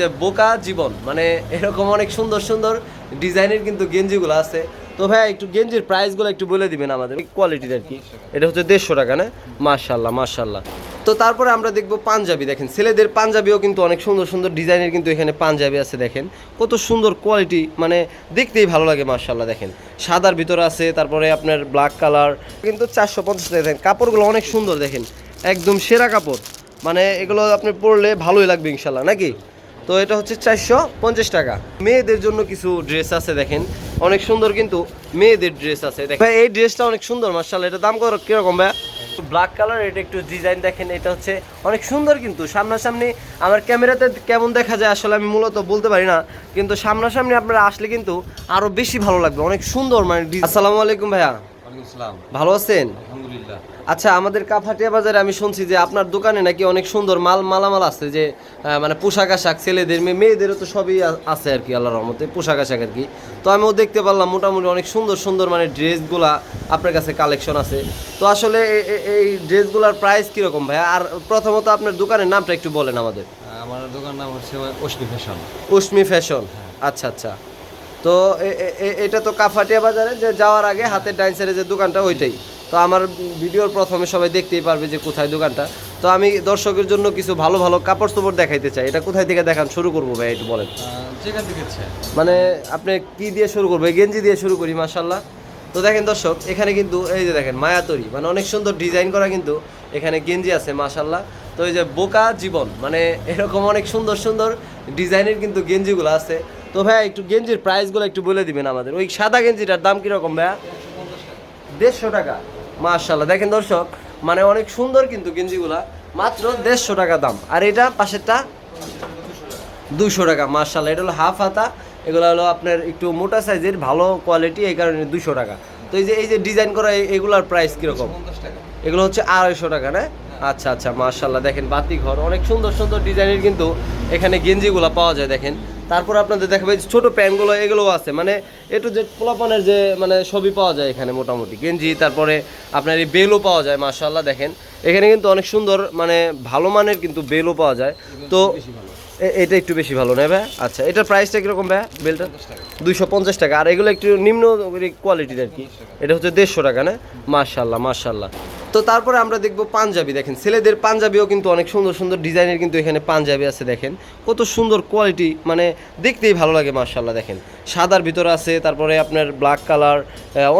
যে বোকা জীবন মানে এরকম অনেক সুন্দর সুন্দর ডিজাইনের কিন্তু গেঞ্জিগুলো আছে। তো ভাই একটু গেঞ্জির প্রাইসগুলো একটু বলে দিবেন আমাদের। কোয়ালিটির আর কি। এটা হচ্ছে দেড়শো টাকা, না? মার্শাল্লাহ মার্শাল্লাহ তো তারপরে আমরা দেখব পাঞ্জাবি, দেখেন। ছেলেদের পাঞ্জাবিও কিন্তু অনেক সুন্দর সুন্দর ডিজাইনের কিন্তু এখানে পাঞ্জাবি আছে, দেখেন। কত সুন্দর কোয়ালিটি মানে দেখতেই ভালো লাগে মার্শাল্লাহ দেখেন। সাদার ভিতরে আছে, তারপরে আপনার ব্ল্যাক কালার কিন্তু চারশো পঞ্চাশ দেখেন। কাপড়গুলো অনেক সুন্দর, দেখেন। একদম সেরা কাপড়। মানে এগুলো আপনি পরলে ভালোই লাগবে ইনশাল্লাহ নাকি? তো এটা হচ্ছে চারশো পঞ্চাশ টাকা। মেয়েদের জন্য কিছু ড্রেস আছে দেখেন। অনেক সুন্দর কিন্তু মেয়েদের ড্রেস আছে। দেখেন ভাই, এই ড্রেসটা অনেক সুন্দর মার্শাল এটা দাম কত? কীরকম ভাই? ব্ল্যাক কালার এটা একটু ডিজাইন দেখেন এটা হচ্ছে অনেক সুন্দর কিন্তু। সামনাসামনি আমার ক্যামেরাতে কেমন দেখা যায় আসলে আমি মূলত বলতে পারি না। কিন্তু সামনাসামনি আপনারা আসলে কিন্তু আরও বেশি ভালো লাগবে। অনেক সুন্দর মানে আসসালামু আলাইকুম ভাইয়া। আসসালাম। ভালো আছেন? আলহামদুলিল্লাহ। আচ্ছা আমাদের কাফাটিয়া বাজারে আমি শুনছি যে আপনার দোকানে নাকি অনেক সুন্দর মাল মালামাল আছে যে মানে পোশাক আশাক ছেলেদের মেয়ে- মেয়েদেরও তো সবই আছে আর কি আল্লাহর রহমতে পোশাক আশাক আর কি। তো আমিও দেখতে পারলাম মোটামুটি অনেক সুন্দর সুন্দর মানে ড্রেসগুলা আপনার কাছে কালেকশন আছে। তো আসলে এই ড্রেসগুলার প্রাইস কীরকম ভাই আর প্রথমত আপনার দোকানের নামটা একটু বলেন আমাদের। আমার দোকান নাম হচ্ছে অশ্মি ফ্যাশন। উসমি ফ্যাশন আচ্ছা আচ্ছা। তো এটা তো কাফাটিয়া বাজারে যে যাওয়ার আগে হাতের ডাইন সাইডে যে দোকানটা ওইটাই। তো আমার ভিডিওর প্রথমে সবাই দেখতেই পারবে যে কোথায় দোকানটা। তো আমি দর্শকের জন্য কিছু ভালো ভালো কাপড় চোপড় দেখাইতে চাই। এটা কোথায় থেকে দেখান? শুরু করব ভাই একটু বলেন। যেখান থেকে মানে আপনি কি দিয়ে শুরু করব? গেঞ্জি দিয়ে শুরু করি মাশাল্লাহ তো দেখেন দর্শক এখানে কিন্তু এই যে দেখেন মায়াতরি মানে অনেক সুন্দর ডিজাইন করা কিন্তু এখানে গেঞ্জি আছে মাশাল্লাহ তো এই যে বোকা জীবন মানে এরকম অনেক সুন্দর সুন্দর ডিজাইনের কিন্তু গেঞ্জিগুলো আছে। তো ভাই একটু গেঞ্জির প্রাইসগুলো একটু বলে দিবেন আমাদের। ওই সাদা গেঞ্জিটার দাম কীরকম ভাইয়া? দেড়শো টাকা। মাশাল্লাহ দেখেন দর্শক মানে অনেক সুন্দর কিন্তু গেঞ্জিগুলা মাত্র দেড়শো টাকা দাম। আর এটা পাশেরটা দুশো টাকা মার্শাল্লাহ এটা হলো হাফ হাতা এগুলো হলো আপনার একটু মোটা সাইজের ভালো কোয়ালিটি এই কারণে দুশো টাকা। তো এই যে এই যে ডিজাইন করা এগুলার প্রাইস কীরকম? এগুলো হচ্ছে আড়াইশো টাকা না? আচ্ছা আচ্ছা মার্শাল্লাহ দেখেন, বাতি ঘর, অনেক সুন্দর সুন্দর ডিজাইনের কিন্তু এখানে গেঞ্জিগুলো পাওয়া যায়, দেখেন। তারপর আপনাদের দেখাবে ছোট প্যান্টগুলো, এগুলোও আছে। মানে একটু যে পোলাপানের যে মানে ছবি পাওয়া যায় এখানে মোটামুটি। গেঞ্জি, তারপরে আপনার এই বেলও পাওয়া যায় মার্শাল্লাহ দেখেন। এখানে কিন্তু অনেক সুন্দর মানে ভালো মানের কিন্তু বেলও পাওয়া যায়। তো এটা একটু বেশি ভালো নেবে আচ্ছা এটার প্রাইসটা কীরকম ভাই, বেলটা? দুইশো পঞ্চাশ টাকা। আর এগুলো একটু নিম্ন কোয়ালিটির আর কি। এটা হচ্ছে দেড়শো টাকা, না? মার্শাল্লাহ মার্শাল্লাহ তো তারপরে আমরা দেখব পাঞ্জাবি দেখেন ছেলেদের পাঞ্জাবিও কিন্তু অনেক সুন্দর সুন্দর ডিজাইনের কিন্তু এখানে পাঞ্জাবি আছে দেখেন। কত সুন্দর কোয়ালিটি মানে দেখতেই ভালো লাগে মার্শাল্লাহ দেখেন। সাদার ভিতরে আছে তারপরে আপনার ব্ল্যাক কালার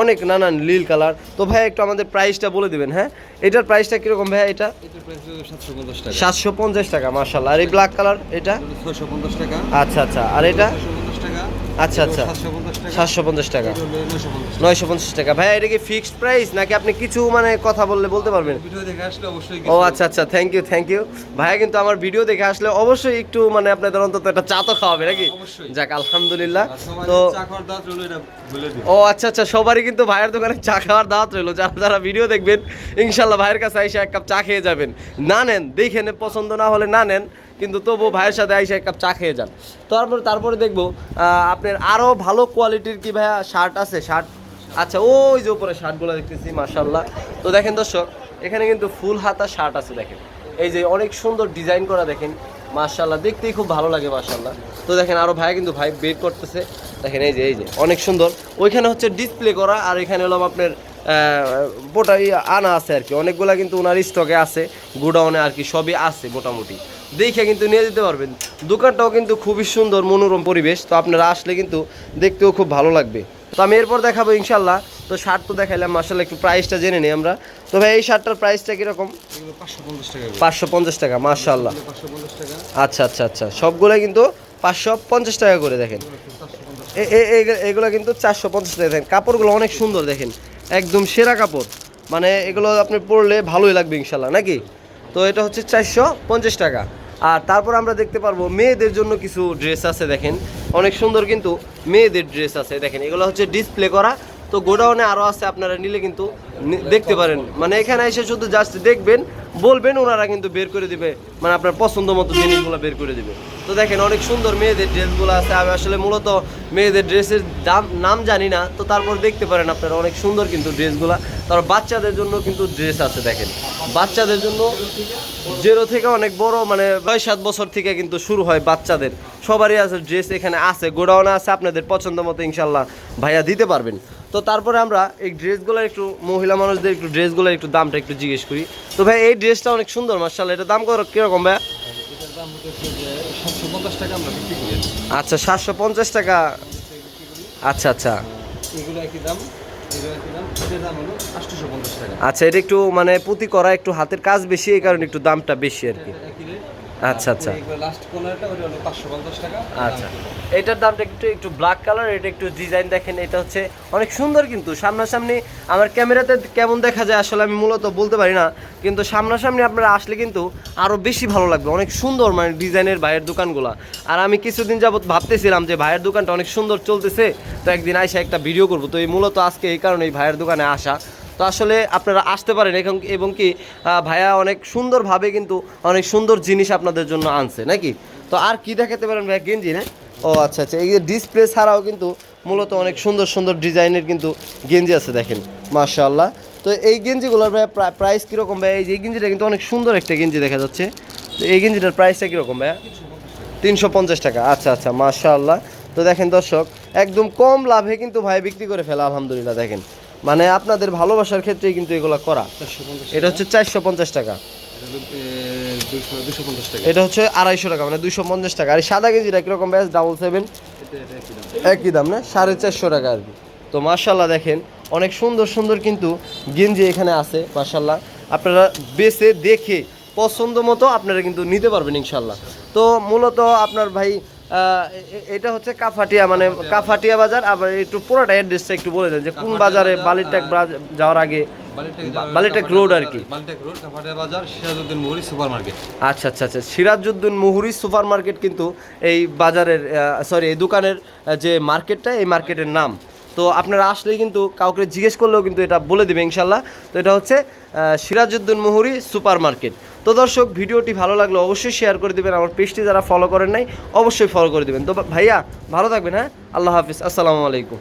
অনেক নানান নীল কালার তো ভাই একটু আমাদের প্রাইসটা বলে দেবেন হ্যাঁ? এটার প্রাইসটা কীরকম ভাই এটা? সাতশো পঞ্চাশ টাকা। মার্শাল্লাহ আর এই ব্ল্যাক কালার এটা? ছয়শো পঞ্চাশ টাকা। আচ্ছা আচ্ছা। আর এটা? আচ্ছা আচ্ছা। সাতশো পঞ্চাশ টাকা। নয়শো পঞ্চাশ টাকা। ভাই এটা কি ফিক্সড প্রাইস নাকি আপনি কিছু মানে কথা বললে বলতে পারবেন? ও আচ্ছা আচ্ছা। থ্যাংক ইউ থ্যাংক ইউ ভাইয়া কিন্তু আমার ভিডিও দেখে আসলে অবশ্যই একটু মানে আপনাদের অন্তত একটা চা তো খাওয়াবে নাকি? যাক আলহামদুলিল্লাহ। তো ও আচ্ছা আচ্ছা। সবারই কিন্তু ভাইয়ের দোকানে চা খাওয়ার দাওয়াত রইল। যারা যারা ভিডিও দেখবেন ইনশাল্লাহ ভাইয়ের কাছে এসে এক কাপ চা খেয়ে যাবেন। না নেন দেখে নেন পছন্দ না হলে না নেন। কিন্তু তবু ভাইয়ের সাথে আইসে এক কাপ চা খেয়ে যান। তারপরে তারপরে দেখব আপনার আরও ভালো কোয়ালিটির কি ভাইয়া শার্ট আছে? শার্ট আচ্ছা ওই যে উপরে শার্টগুলো দেখতেছি মার্শাল্লাহ তো দেখেন দর্শক, এখানে কিন্তু ফুল হাতা শার্ট আছে দেখেন। এই যে অনেক সুন্দর ডিজাইন করা দেখেন মার্শাল্লাহ দেখতেই খুব ভালো লাগে মার্শাল্লাহ তো দেখেন আরও ভাই কিন্তু ভাই বের করতেছে। দেখেন, এই যে এই যে, অনেক সুন্দর। ওইখানে হচ্ছে ডিসপ্লে করা, আর এখানে হলো আপনার বোটা আনা আছে আর কি। অনেকগুলা কিন্তু ওনার স্টকে আছে গোডাউনে আর কি সবই আছে মোটামুটি। দেখে কিন্তু নিয়ে যেতে পারবেন। দোকানটাও কিন্তু খুবই সুন্দর মনোরম পরিবেশ। তো আপনারা আসলে কিন্তু দেখতেও খুব ভালো লাগবে। তো আমি এরপর দেখাবো ইনশাল্লাহ। তো শার্ট তো দেখাইলাম মার্শাল্লাহ একটু প্রাইসটা জেনে নিই আমরা। তো ভাই এই শার্টটার প্রাইসটা কীরকম? পাঁচশো পঞ্চাশ টাকা টাকা আচ্ছা আচ্ছা আচ্ছা। সবগুলো কিন্তু পাঁচশো পঞ্চাশ টাকা করে দেখেন। এ- এ- এ- এগুলো কিন্তু চারশো পঞ্চাশ টাকা দেখেন। কাপড়গুলো অনেক সুন্দর দেখেন। একদম সেরা কাপড়। মানে এগুলো আপনি পরলে ভালোই লাগবে ইনশাল্লাহ নাকি? তো এটা হচ্ছে চারশো পঞ্চাশ টাকা। আর তারপর আমরা দেখতে পারব মেয়েদের জন্য কিছু ড্রেস আছে, দেখেন। অনেক সুন্দর কিন্তু মেয়েদের ড্রেস আছে, দেখেন। এগুলো হচ্ছে ডিসপ্লে করা। তো গোডাউনে আরও আছে, আপনারা নিলে কিন্তু দেখতে পারেন। মানে এখানে এসে শুধু জাস্ট দেখবেন, বলবেন, ওনারা কিন্তু বের করে দিবে। মানে আপনার পছন্দ মতো জিনিসগুলো বের করে দিবে। তো দেখেন অনেক সুন্দর মেয়েদের ড্রেসগুলো আছে। আমি আসলে মূলত মেয়েদের ড্রেসের দাম, নাম জানি না, তো তারপর দেখতে পারেন আপনারা অনেক সুন্দর কিন্তু ড্রেসগুলো। তারপর বাচ্চাদের জন্য কিন্তু ড্রেস আছে দেখেন। বাচ্চাদের জন্য জেরো থেকে অনেক বড় মানে ছয়, সাত বছর থেকে কিন্তু শুরু হয় বাচ্চাদের। সবারই আছে ড্রেস এখানে আছে, গোডাউনে আছে, আপনাদের পছন্দ মতো ইনশাল্লাহ ভাইয়া দিতে পারবেন। তো তারপরে আমরা এই ড্রেসগুলোর একটু মহিলা মানুষদের একটু ড্রেসগুলোর একটু দামটা একটু জিজ্ঞেস করি। তো ভাই, এই ড্রেসটা অনেক সুন্দর মার্শাল্লাহ এটা দাম কত কীরকম ভাইয়া এটার দাম হচ্ছে যে সাতশো পঞ্চাশ টাকা আমরা বিক্রি করি। আচ্ছা সাতশো পঞ্চাশ টাকা। আচ্ছা আচ্ছা। এগুলো একই দাম আচ্ছা এটা একটু মানে পুঁতি করা একটু হাতের কাজ বেশি এই কারণে একটু দামটা বেশি আর কি। আচ্ছা আচ্ছা। লাস্ট কর্নারটা ওটা হলো পাঁচশো পঞ্চাশ টাকা। আচ্ছা। এটার দামটা একটু একটু ব্ল্যাক কালার এটা একটু ডিজাইন দেখেন এটা হচ্ছে অনেক সুন্দর কিন্তু। সামনাসামনি আমার ক্যামেরাতে কেমন দেখা যায় আসলে আমি মূলত বলতে পারি না। কিন্তু সামনাসামনি আপনারা আসলে কিন্তু আরও বেশি ভালো লাগবে। অনেক সুন্দর মানে ডিজাইনের ভাইয়ের দোকানগুলা। আর আমি কিছুদিন যাবত ভাবতেছিলাম যে ভাইয়ের দোকানটা অনেক সুন্দর চলতেছে। তো একদিন আইসা একটা ভিডিও করব। তো এই মূলত আজকে এই কারণে এই ভাইয়ের দোকানে আসা। তো আসলে আপনারা আসতে পারেন এখন এবং কি ভাইয়া অনেক সুন্দরভাবে কিন্তু অনেক সুন্দর জিনিস আপনাদের জন্য আনছে, নাকি? তো আর কি দেখাতে পারেন ভাইয়া গেঞ্জি না ও আচ্ছা আচ্ছা এই ডিসপ্লে ছাড়াও কিন্তু মূলত অনেক সুন্দর সুন্দর ডিজাইনের কিন্তু গেঞ্জি আছে দেখেন, মাশাআল্লাহ। তো এই গেঞ্জিগুলোর ভাইয়া প্রাইস কীরকম ভাইয়া? এই যে গেঞ্জিটা কিন্তু অনেক সুন্দর একটা গেঞ্জি দেখা যাচ্ছে। তো এই গেঞ্জিটার প্রাইসটা কীরকম ভাইয়া? তিনশো পঞ্চাশ টাকা আচ্ছা আচ্ছা মাশাআল্লাহ। তো দেখেন দর্শক, একদম কম লাভে কিন্তু ভাই বিক্রি করে ফেলা, আলহামদুলিল্লাহ, দেখেন। মানে আপনাদের ভালোবাসার ক্ষেত্রে কিন্তু এগুলো করা। এটা হচ্ছে চারশো পঞ্চাশ টাকা। এটা হচ্ছে আড়াইশো টাকা মানে দুইশো পঞ্চাশ টাকা। আর সাদা কেজিটা কীরকম ব্যাস? ডাবল সেভেন একই দাম না? সাড়ে চারশো টাকা আর কি। তো মার্শাল্লাহ দেখেন অনেক সুন্দর সুন্দর কিন্তু গেঞ্জি এখানে আছে মার্শাল্লাহ আপনারা বেছে দেখে পছন্দ মতো আপনারা কিন্তু নিতে পারবেন ইনশাল্লাহ তো মূলত আপনার ভাই এটা হচ্ছে কাফাটিয়া মানে কাফাটিয়া বাজার আবার একটু পুরোটা অ্যাড্রেসটা একটু বলে দেন যে কোন বাজারে বালিরটাক বাজ- যাওয়ার আগে বালিটেক রোড আর কি। বালিটেক রোড কাফাটিয়া বাজার সিরাজউদ্দিন মুহুরি সুপার মার্কেট আচ্ছা আচ্ছা আচ্ছা। সিরাজউদ্দিন মুহুরি সুপার মার্কেট কিন্তু এই বাজারের সরি এই দোকানের যে মার্কেটটা এই মার্কেটের নাম। তো আপনারা আসলেই কিন্তু কাউকে জিজ্ঞেস করলেও কিন্তু এটা বলে দেবে ইনশাল্লাহ। তো এটা হচ্ছে সিরাজউদ্দিন মুহুরি সুপার মার্কেট তো দর্শক, ভিডিওটি ভালো লাগলে অবশ্যই শেয়ার করে দেবেন। আমার পেজটি যারা ফলো করেন নাই, অবশ্যই ফলো করে দেবেন। তো ভাইয়া, ভালো থাকবেন হ্যাঁ? আল্লাহ হাফিজ। আসসালামু আলাইকুম।